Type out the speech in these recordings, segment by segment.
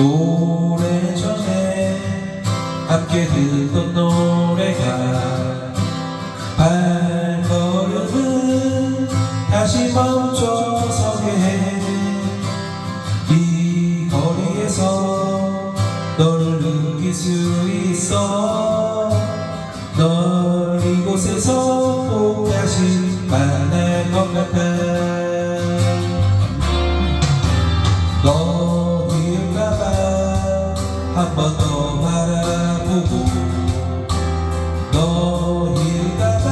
오래전에 함께 듣던 노래가 발걸음을 다시 멈춰서게 해이 거리에서 너를 느낄 수 있어 한 번 더 바라보고 너일까봐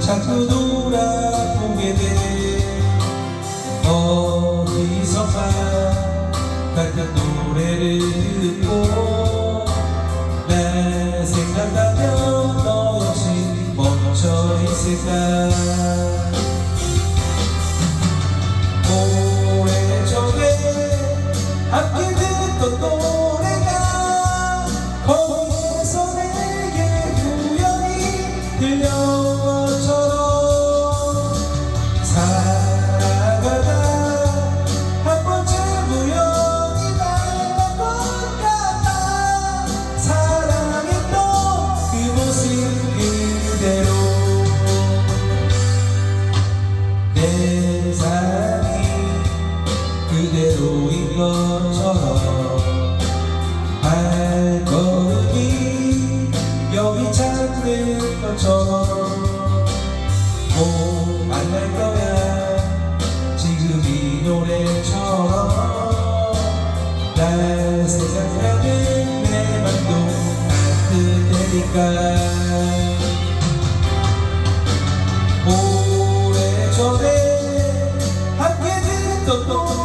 자꾸 돌아보게 돼. 어디선가 같은 노래를 듣고 날 생각하면 너 역시 멈춰 있을까? 함께 듣던 노 꼭 만날 거야. 지금 이 노래처럼 날 생각하는 내 맘도 따뜻해니까. 오래전에 함께 노래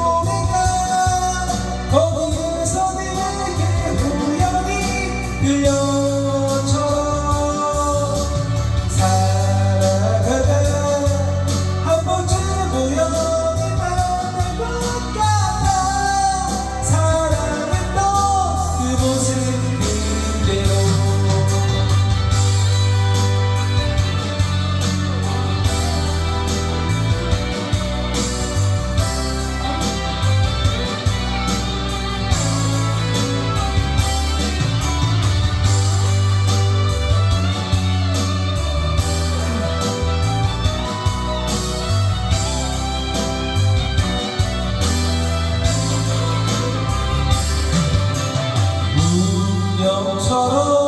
운명처럼